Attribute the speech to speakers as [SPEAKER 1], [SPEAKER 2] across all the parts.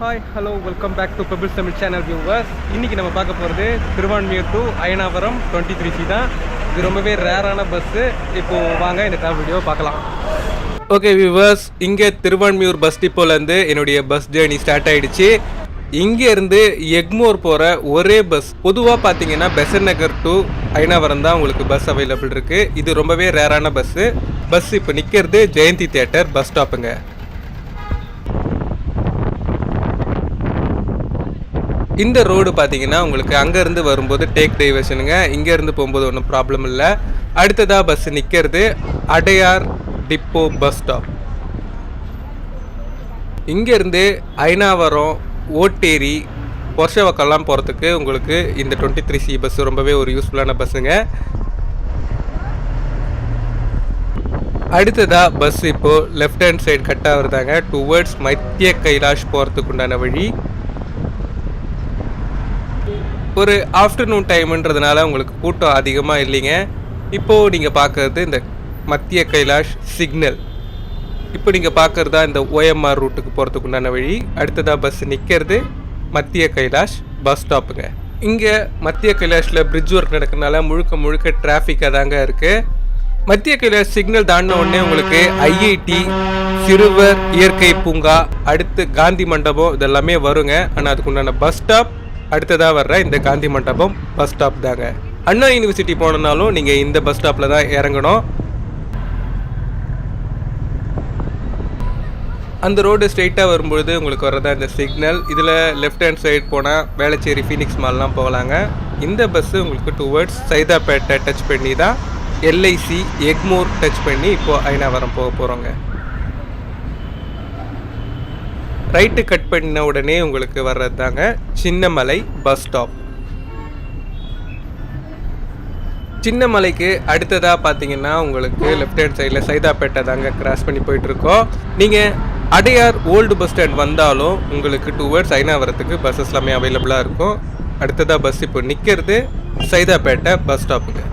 [SPEAKER 1] Hi hello welcome back to Pebbles Tamil channel viewers இன்னைக்கு நம்ம பார்க்க போகிறது Thiruvanmiyur to Ayanavaram twenty three C தான். இது ரொம்பவே ரேரான பஸ்ஸு இப்போது வாங்க இந்த ட்ராவல் வீடியோ பார்க்கலாம். ஓகே வியூவர்ஸ் இங்கே திருவான்மியூர் பஸ் டிப்போலேருந்து என்னுடைய பஸ் ஜேர்னி ஸ்டார்ட் ஆகிடுச்சு இங்கேருந்து எக்மோர் போகிற ஒரே பஸ் பொதுவாக பார்த்தீங்கன்னா பெசன் நகர் டு அயனாவரம் தான் உங்களுக்கு பஸ் அவைலபிள் இருக்குது இது ரொம்பவே ரேரான பஸ்ஸு பஸ் இப்போ நிற்கிறது ஜெயந்தி தேட்டர் பஸ் ஸ்டாப்புங்க இந்த ரோடு பார்த்தீங்கன்னா உங்களுக்கு அங்கேருந்து வரும்போது டேக் டைவர்ஷனுங்க இங்கேருந்து போகும்போது ஒன்றும் ப்ராப்ளம் இல்லை. அடுத்ததாக பஸ் நிற்கிறது அடையார் டிப்போ பஸ் ஸ்டாப் இங்கேருந்து ஐநாவரம் ஓட்டேரி பொர்ஷவக்கெல்லாம் போகிறதுக்கு உங்களுக்கு இந்த டுவெண்ட்டி த்ரீ சி பஸ் ரொம்பவே ஒரு யூஸ்ஃபுல்லான பஸ்ஸுங்க அடுத்ததாக பஸ் இப்போது லெஃப்ட் ஹேண்ட் சைடு கட் ஆகுறதாங்க டுவர்ட்ஸ் மத்திய கைலாஷ் போகிறதுக்கு உண்டான வழி. ஒரு ஆஃப்டர்நூன் டைம்ன்றதுனால உங்களுக்கு கூட்டம் அதிகமாக இல்லைங்க. இப்போது நீங்கள் பார்க்குறது இந்த மத்திய கைலாஷ் சிக்னல் இப்போ நீங்கள் பார்க்குறதா இந்த ஓஎம்ஆர் ரூட்டுக்கு போகிறதுக்கு உண்டான வழி. அடுத்ததாக பஸ் நிற்கிறது மத்திய கைலாஷ் பஸ் ஸ்டாப்புங்க இங்கே மத்திய கைலாஷில் பிரிட்ஜ் ஒர்க் நடக்கிறதுனால முழுக்க முழுக்க டிராஃபிக்காக தாங்க இருக்குது மத்திய கைலாஷ் சிக்னல் தாண்டின உடனே உங்களுக்கு ஐஐடி சிறுவர் இயற்கை பூங்கா அடுத்து காந்தி மண்டபம் இதெல்லாமே வருங்க. ஆனால் அதுக்குண்டான பஸ் ஸ்டாப் அடுத்ததாக வர்ற இந்த காந்தி மண்டபம் பஸ் ஸ்டாப் தாங்க. அண்ணா யூனிவர்சிட்டி போனனாலும் நீங்கள் இந்த பஸ் ஸ்டாப்பில் தான் இறங்கணும். அந்த ரோடு ஸ்ட்ரெயிட்டாக வரும்பொழுது உங்களுக்கு வர்றதா இந்த சிக்னல் இதில் லெஃப்ட் ஹேண்ட் சைடு போனால் வேளச்சேரி ஃபீனிக்ஸ் மால்லாம் போகலாங்க. இந்த பஸ்ஸு உங்களுக்கு டுவர்ட்ஸ் சைதாப்பேட்டை டச் பண்ணி தான் எல்ஐசி எக்மோர் டச் பண்ணி இப்போது ஐநாவரம் போக போகிறோங்க ரைட்டு கட் பண்ண உடனே உங்களுக்கு வர்றது தாங்க சின்னமலை பஸ் ஸ்டாப். சின்னமலைக்கு அடுத்ததாக பார்த்தீங்கன்னா உங்களுக்கு லெஃப்ட் ஹேண்ட் சைடில் சைதாப்பேட்டை தாங்க கிராஸ் பண்ணி போயிட்டுருக்கோம். நீங்கள் அடையார் ஓல்டு பஸ் ஸ்டாண்ட் வந்தாலும் உங்களுக்கு டுவர்ட்ஸ் ஐநாவரத்துக்கு பஸ்ஸஸ் எல்லாமே அவைலபிளாக இருக்கும். அடுத்ததாக பஸ் இப்போ நிற்கிறது சைதாப்பேட்டை பஸ் ஸ்டாப்புக்கு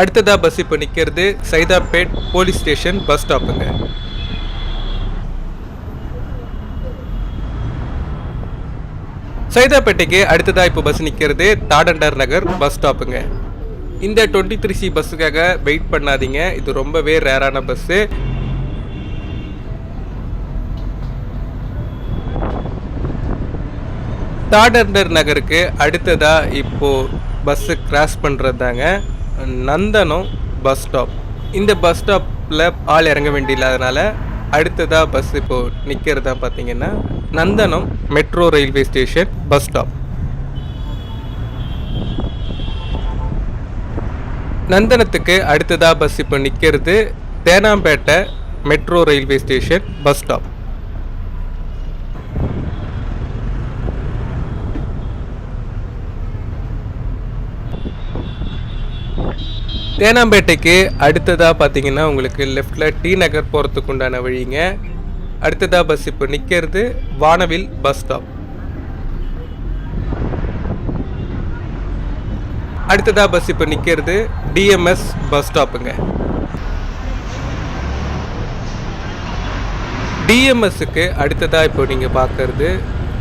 [SPEAKER 1] அடுத்ததாக பஸ் இப்போ நிற்கிறது சைதாப்பேட் போலீஸ் ஸ்டேஷன் பஸ் ஸ்டாப்புங்க சைதாப்பேட்டைக்கு அடுத்ததாக இப்போ பஸ் நிற்கிறது தாடண்டர் நகர் பஸ் ஸ்டாப்புங்க இந்த டுவெண்ட்டி த்ரீ சி பஸ்ஸுக்காக வெயிட் பண்ணாதீங்க. இது ரொம்பவே ரேரான பஸ்ஸு தாடண்டர் நகருக்கு அடுத்ததாக இப்போது பஸ்ஸு கிராஸ் பண்ணுறது தாங்க நந்தனம் பஸ் ஸ்டாப் இந்த பஸ் ஸ்டாப்பில் ஆள் இறங்க வேண்டியில்லாதனால அடுத்ததாக பஸ் இப்போது நிற்கிறதா பார்த்தீங்கன்னா Nandanam metro railway station bus stop நந்தனத்துக்கு அடுத்ததாக பஸ் இப்போ நிற்கிறது Teynampet metro railway station bus stop தேனாம்பேட்டைக்கு அடுத்ததாக பார்த்தீங்கன்னா உங்களுக்கு லெஃப்டில் டி நகர் போகிறதுக்கு உண்டான வழிங்க. அடுத்ததாக பஸ் இப்போ நிற்கிறது வானவில் பஸ் ஸ்டாப் அடுத்ததாக பஸ் இப்போ நிற்கிறது டிஎம்எஸ் பஸ் ஸ்டாப்புங்க டிஎம்எஸ்ஸுக்கு அடுத்ததாக இப்போ நீங்கள் பார்க்குறது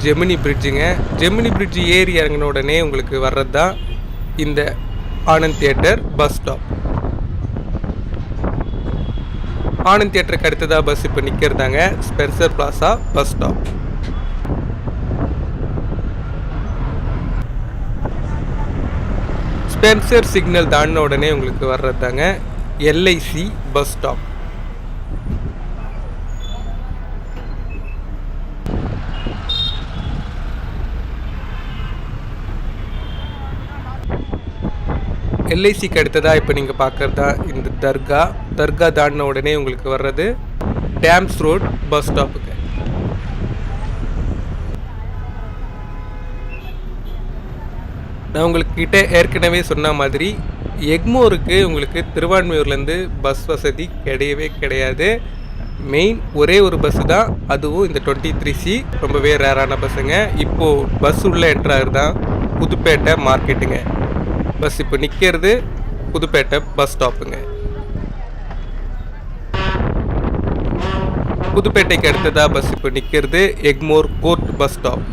[SPEAKER 1] ஜெமினி பிரிட்ஜுங்க ஜெமினி பிரிட்ஜ் ஏறி இறங்கின உடனே உங்களுக்கு வர்றது தான் இந்த Anand theatre bus stop. Anand தியேட்டருக்கு அடுத்ததாக பஸ் இப்போ நிற்கிறதாங்க Spencer Plaza bus stop. Spencer signal தாண்டின உடனே உங்களுக்கு வர்றது தாங்க எல்ஐசி பஸ் ஸ்டாப். எல்ஐசிக்கு அடுத்ததாக இப்போ நீங்கள் பார்க்குறதா இந்த தர்கா தர்கா தாண்டின உடனே உங்களுக்கு வர்றது டேம்ஸ் ரோட் பஸ் ஸ்டாப்புக்கு. நான் உங்களுக்கு கிட்டே ஏற்கனவே சொன்ன மாதிரி எக்மோருக்கு உங்களுக்கு திருவான்மையூர்லேருந்து பஸ் வசதி கிடையவே கிடையாது. மெயின் ஒரே ஒரு பஸ்ஸு தான் அதுவும் இந்த டுவெண்ட்டி த்ரீ சி ரொம்பவே ரேரான பஸ்ஸுங்க இப்போது பஸ் உள்ள என்ட்ராகிறது தான் புதுப்பேட்டை மார்க்கெட்டுங்க பஸ் இப்போ நிற்கிறது புதுப்பேட்டை பஸ் ஸ்டாப்புங்க. புதுப்பேட்டைக்கு அடுத்ததாக பஸ் இப்போ நிற்கிறது எக்மோர் கோர்ட் பஸ் ஸ்டாப்.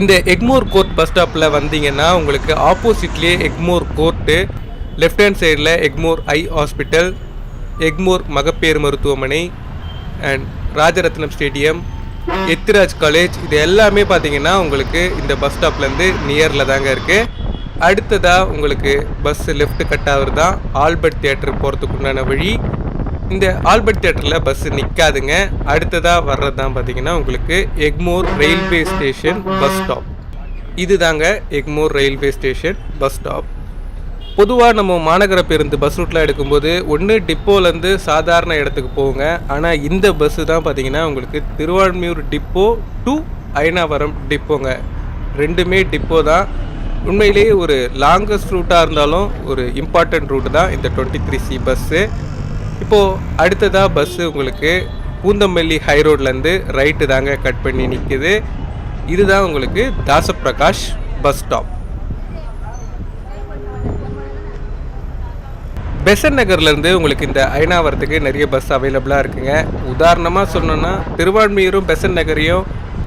[SPEAKER 1] இந்த எக்மோர் கோர்ட் பஸ் ஸ்டாப்பில் வந்தீங்கன்னா உங்களுக்கு ஆப்போசிட்லேயே எக்மோர் கோர்ட்டு லெஃப்ட் ஹேண்ட் சைடில் எக்மோர் ஐ ஹாஸ்பிட்டல் எக்மோர் மகப்பேறு மருத்துவமனை and Rajarathinam stadium Ethiraj college இது எல்லாமே பார்த்தீங்கன்னா உங்களுக்கு இந்த பஸ் ஸ்டாப்லேருந்து நியரில் தாங்க இருக்குது அடுத்ததாக உங்களுக்கு பஸ் லெஃப்ட் கட் ஆகுறது தான் ஆல்பர்ட் தியேட்டர் போகிறதுக்கு உண்டான வழி. இந்த ஆல்பர்ட் தியேட்டரில் பஸ் நிற்காதுங்க அடுத்ததாக வர்றது தான் பார்த்தீங்கன்னா உங்களுக்கு Egmore railway station bus stop இது தாங்க Egmore railway station bus stop பொதுவாக நம்ம மாநகர பேருந்து பஸ் ரூட்லாம் எடுக்கும்போது ஒன்று டிப்போலேருந்து சாதாரண இடத்துக்கு போங்க ஆனால் இந்த பஸ்ஸு தான் பார்த்தீங்கன்னா உங்களுக்கு திருவான்மியூர் டிப்போ டு அயனாவரம் டிப்போங்க ரெண்டுமே டிப்போ தான். உண்மையிலேயே ஒரு லாங்கஸ்ட் ரூட்டாக இருந்தாலும் ஒரு இம்பார்ட்டண்ட் ரூட்டு தான் இந்த டுவெண்ட்டி த்ரீ சி பஸ்ஸு இப்போது அடுத்ததாக பஸ்ஸு உங்களுக்கு பூந்தமல்லி ஹை ரோட்லேருந்து ரைட்டு தாங்க கட் பண்ணி நிற்குது இதுதான் உங்களுக்கு தாசப்பிரகாஷ் பஸ் ஸ்டாப் பெசன் நகர்லேருந்து உங்களுக்கு இந்த ஐநாவரத்துக்கு நிறைய பஸ் அவைலபிளாக இருக்குங்க. உதாரணமாக சொல்லணுன்னா திருவான்மியூரும் பெசன் நகரையும்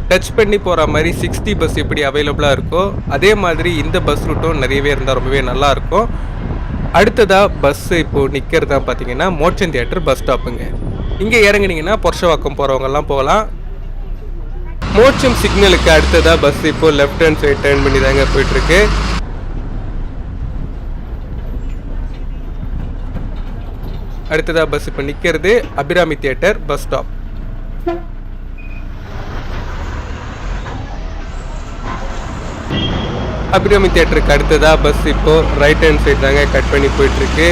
[SPEAKER 1] டச் பண்ணி போகிற மாதிரி சிக்ஸ்டி பஸ் எப்படி அவைலபிளாக இருக்கோ அதே மாதிரி இந்த பஸ் ரூட்டும் நிறையவே இருந்தால் ரொம்பவே நல்லாயிருக்கும். அடுத்ததாக பஸ்ஸு இப்போது தான் பார்த்தீங்கன்னா மோட்சன் தியேட்டர் பஸ் ஸ்டாப்புங்க இங்கே இறங்குனீங்கன்னா பொர்ஷவாக்கம் போகிறவங்கெல்லாம் போகலாம். மோட்சம் சிக்னலுக்கு அடுத்ததாக பஸ் இப்போ லெஃப்ட் ஹேண்ட் சைடு டர்ன் பண்ணி தாங்க போயிட்டுருக்கு. அடுத்ததாக பஸ் இப்போ நிற்கிறது Abirami theatre bus stop Abirami தேட்டருக்கு அடுத்ததாக பஸ் இப்போது ரைட் ஹேண்ட் சைடு தாங்க கட் பண்ணி போயிட்டுருக்கு.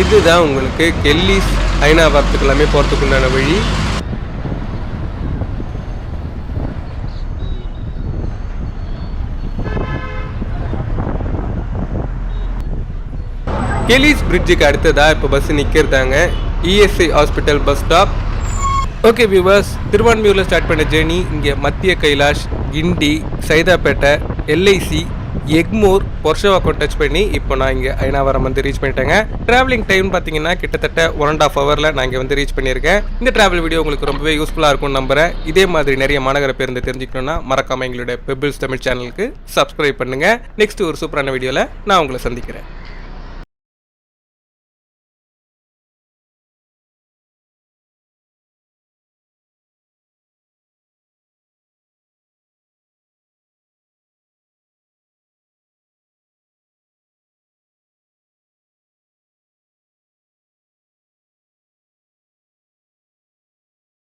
[SPEAKER 1] இதுதான் உங்களுக்கு கெல்லிஸ் ஐநாவரத்துக்கு எல்லாமே போகிறதுக்கு உண்டான வழி. கெலிஸ் பிரிட்ஜுக்கு அடுத்ததாக இப்போ bus நிற்கிறதாங்க ESI hospital bus stop okay viewers திருவான்மியூரில் start பண்ண ஜேர்னி இங்கே மத்திய கைலாஷ் கிண்டி சைதாப்பேட்டை எல்ஐசி எக்மோர் பொர்ஷவாக்கம் டச் பண்ணி இப்போ நான் இங்கே ஐநாவரம் வந்து ரீச் பண்ணிட்டேங்க. ட்ராவலிங் டைம் பார்த்தீங்கன்னா கிட்டத்தட்ட ஒன் அண்ட் ஆஃப் ஹவரில் நான் இங்கே வந்து ரீச் பண்ணியிருக்கேன். இந்த ட்ராவல் வீடியோ உங்களுக்கு ரொம்பவே யூஸ்ஃபுல்லாக இருக்கும்னு நம்புறேன். இதே மாதிரி நிறைய மாநகர பேருந்து தெரிஞ்சுக்கணும்னா மறக்காமல் எங்களுடைய பெபிள்ஸ் தமிழ் சேனலுக்கு சப்ஸ்கிரைப் பண்ணுங்கள் நெக்ஸ்ட் ஒரு சூப்பரான வீடியோவில் நான் உங்களை சந்திக்கிறேன்.